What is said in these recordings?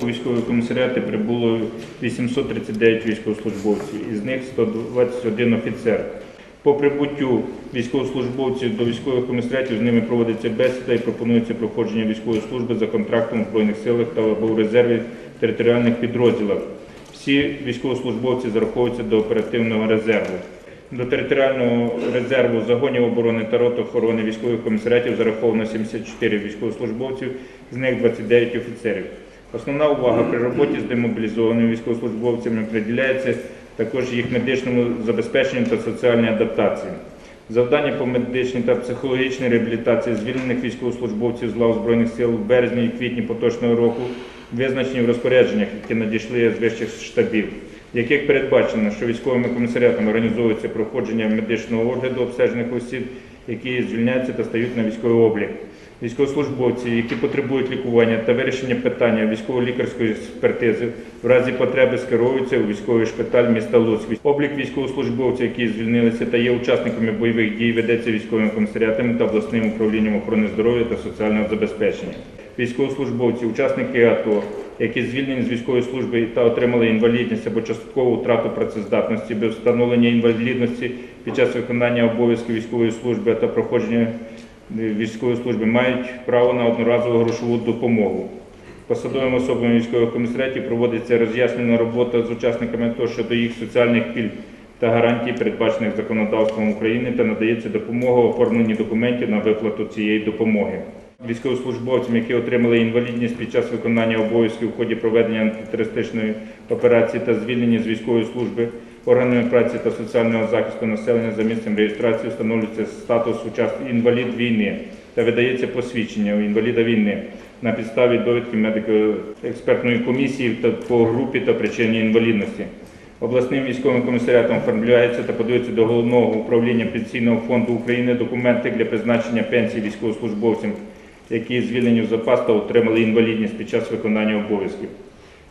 У військові комісаріати прибуло 839 військовослужбовців, із них 121 офіцер. По прибуттю військовослужбовців до військових комісаріатів з ними проводиться бесіда і пропонується проходження військової служби за контрактом у Збройних силах та або в резерві територіальних підрозділах. Всі військовослужбовці зараховуються до оперативного резерву. До територіального резерву загонів оборони та рот охорони військових комісаріатів зараховано 74 військовослужбовців, з них 29 офіцерів. Основна увага при роботі з демобілізованими військовослужбовцями приділяється також їх медичному забезпеченню та соціальній адаптації. Завдання по медичній та психологічній реабілітації звільнених військовослужбовців з лав Збройних сил в березні і квітні поточного року визначені в розпорядженнях, які надійшли з вищих штабів, в яких передбачено, що військовими комісаріатами організовується проходження медичного огляду обстежених осіб, які звільняються та стають на військовий облік. Військовослужбовці, які потребують лікування та вирішення питання військово-лікарської експертизи, в разі потреби скеровуються у військовий шпиталь міста Луцьк. Облік військовослужбовців, які звільнилися та є учасниками бойових дій, ведеться військовими комісаріатами та обласним управлінням охорони здоров'я та соціального забезпечення. Військовослужбовці, учасники АТО, які звільнені з військової служби та отримали інвалідність або часткову втрату працездатності без встановлення інвалідності під час виконання обов'язків військової служби та проходження військової служби мають право на одноразову грошову допомогу. Посадовими особами військових комісаріатів проводиться роз'яснена робота з учасниками АТО щодо їх соціальних пільг та гарантій, передбачених законодавством України, та надається допомога у оформленні документів на виплату цієї допомоги. Військовослужбовцям, які отримали інвалідність під час виконання обов'язків в ході проведення антитерористичної операції та звільнені з військової служби, органами праці та соціального захисту населення за місцем реєстрації встановлюється статус інвалід війни та видається посвідчення у інваліда війни на підставі довідки медико-експертної комісії та по групі та причині інвалідності. Обласним військовим комісаріатом оформляється та подається до головного управління пенсійного фонду України документи для призначення пенсії військовослужбовцям, які звільнені в запас та отримали інвалідність під час виконання обов'язків.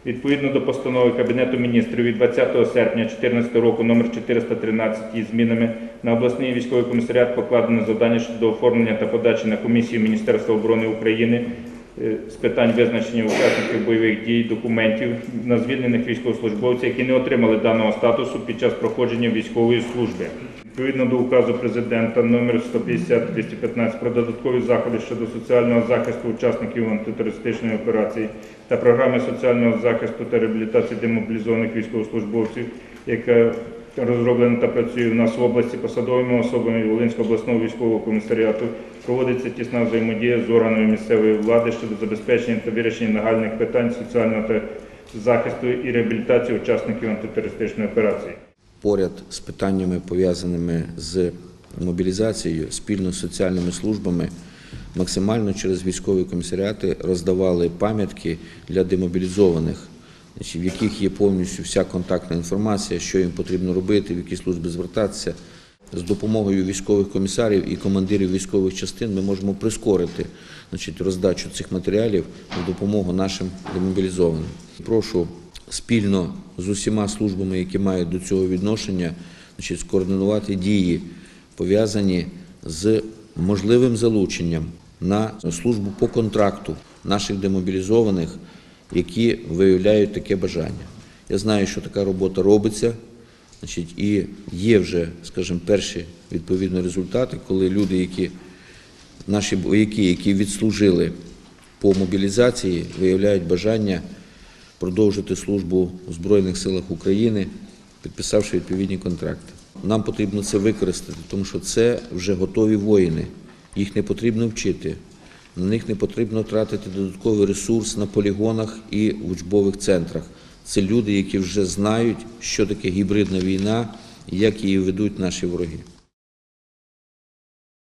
Відповідно до постанови Кабінету міністрів від 20 серпня 2014 року номер 413 із змінами на обласний військовий комісаріат покладено завдання щодо оформлення та подачі на комісію Міністерства оборони України з питань визначення учасників бойових дій документів на звільнених військовослужбовців, які не отримали даного статусу під час проходження військової служби. Відповідно до указу президента номер 150-215 про додаткові заходи щодо соціального захисту учасників антитерористичної операції та програми соціального захисту та реабілітації демобілізованих військовослужбовців, яка розроблена та працює в нас в області посадовими особами Волинського обласного військового комісаріату, проводиться тісна взаємодія з органами місцевої влади щодо забезпечення та вирішення нагальних питань соціального та захисту і реабілітації учасників антитерористичної операції. поряд з питаннями, пов'язаними з мобілізацією, спільно з соціальними службами, максимально через військові комісаріати роздавали пам'ятки для демобілізованих, в яких є повністю вся контактна інформація, що їм потрібно робити, в які служби звертатися. З допомогою військових комісарів і командирів військових частин ми можемо прискорити значить, роздачу цих матеріалів на допомогу нашим демобілізованим. Прошу спільно з усіма службами, які мають до цього відношення, значить, скоординувати дії, пов'язані з можливим залученням на службу по контракту наших демобілізованих, які виявляють таке бажання. Я знаю, що така робота робиться. Значить, і є вже, скажімо, перші відповідні результати, коли люди, які наші вояки, які відслужили по мобілізації, виявляють бажання продовжити службу у Збройних силах України, підписавши відповідні контракти. Нам потрібно це використати, тому що це вже готові воїни. Їх не потрібно вчити. На них не потрібно тратити додатковий ресурс на полігонах і в учбових центрах. Це люди, які вже знають, що таке гібридна війна і як її ведуть наші вороги.